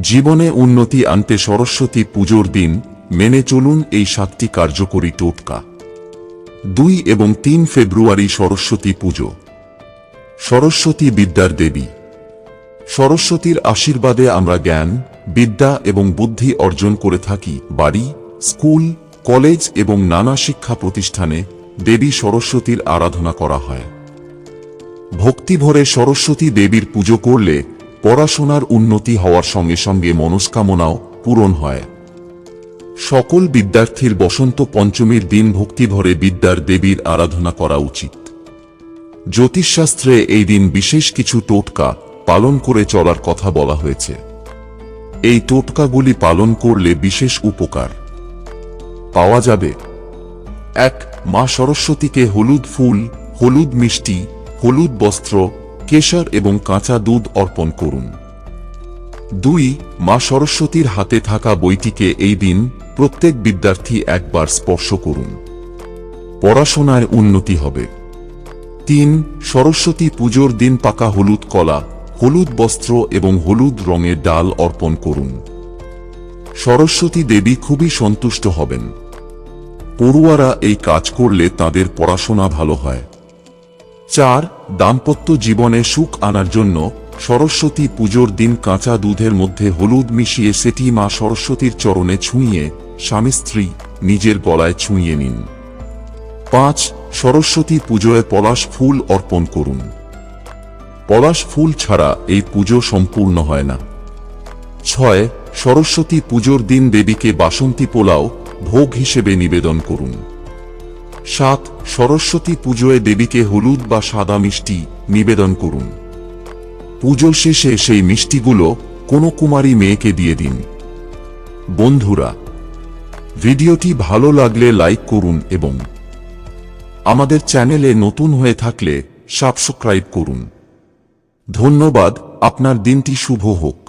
জীবনে উন্নতি আনতে সরস্বতী পুজোর দিন মেনে চলুন এই সাতটি কার্যকরী টোটকা দুই এবং তিন ফেব্রুয়ারি সরস্বতী পুজো। সরস্বতী বিদ্যার দেবী। সরস্বতীর আশীর্বাদে আমরা জ্ঞান, বিদ্যা এবং বুদ্ধি অর্জন করে থাকি বাড়ি, স্কুল, কলেজ এবং নানা শিক্ষা প্রতিষ্ঠানে দেবী সরস্বতীর আরাধনা করা হয়। ভক্তিভরে সরস্বতী দেবীর পুজো করলে পড়াশোনার উন্নতি হওয়ার সঙ্গে সঙ্গে মনস্কামনাও পূরণ হয়। সকল বিদ্যার্থীর বসন্ত পঞ্চমীর দিন ভক্তিভরে বিদ্যার দেবীর আরাধনা করা উচিত। জ্যোতিষশাস্ত্রে এই দিন বিশেষ কিছু টোটকা পালন করে চলার কথা বলা হয়েছে। এই টোটকাগুলি পালন করলে বিশেষ উপকার। পাওয়া যাবে। এক, মা সরস্বতীকে হলুদ ফুল, হলুদ মিষ্টি, হলুদ বস্ত্র কেশর এবং কাঁচা দুধ অর্পণ করুন। দুই, মা সরস্বতীর হাতে থাকা বইটিকে এই দিন প্রত্যেক বিদ্যার্থী একবার স্পর্শ করুন। পড়াশোনায় উন্নতি হবে। তিন, সরস্বতী পুজোর দিন পাকা হলুদ কলা, হলুদ বস্ত্র এবং হলুদ রঙের ডাল অর্পণ করুন। সরস্বতী দেবী খুবই সন্তুষ্ট হবেন। পড়ুয়ারা এই কাজ করলে তাদের পড়াশোনা ভালো হয়। চার, দাম্পত্য জীবনে সুখ আনার জন্য সরস্বতী পুজোর দিন কাঁচা দুধের মধ্যে হলুদ মিশিয়ে সেটি মা সরস্বতীর চরণে ছুঁয়ে স্বামী স্ত্রী নিজের গলায় ছুঁয়ে নিন। পাঁচ, সরস্বতী পুজোয় পলাশ ফুল অর্পণ করুন। পলাশ ফুল ছাড়া এই পুজো সম্পূর্ণ হয় না। ছয়, সরস্বতী পুজোর দিন দেবীকে বাসন্তী পোলাও ভোগ হিসেবে নিবেদন করুন। সাত সরস্বতী পুজোয় দেবীকে হলুদ বা সাদা মিষ্টি নিবেদন করুন। পুজো শেষে সেই মিষ্টিগুলো কোনো কুমারী মেয়েকে দিয়ে দিন। বন্ধুরা, ভিডিওটি ভালো লাগলে লাইক করুন এবং আমাদের চ্যানেলে নতুন হয়ে থাকলে সাবস্ক্রাইব করুন। ধন্যবাদ, আপনার দিনটি শুভ হোক।